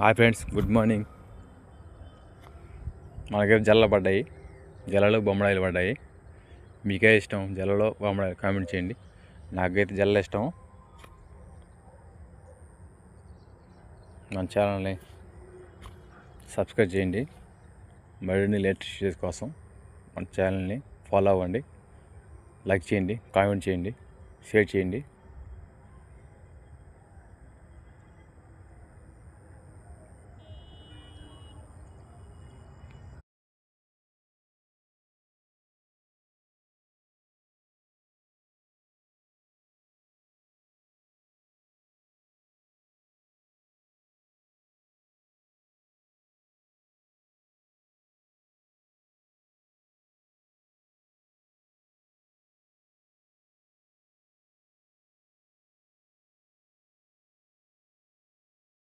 Hi friends good morning. మనకైతే జల్ల పడ్డాయి. జల్లలు బొమ్మడాయిలు పడ్డాయి. మీకే ఇష్టం జల్లలో బొమ్మడాయిలు కామెంట్ చేయండి. నాకైతే జల్ల ఇష్టం. మన ఛానల్ని సబ్స్క్రైబ్ చేయండి. మరిన్ని లేటెస్ట్ వీడియోస్ కోసం మన ఛానల్ని ఫాలో అవ్వండి. లైక్ చేయండి కామెంట్ చేయండి షేర్ చేయండి.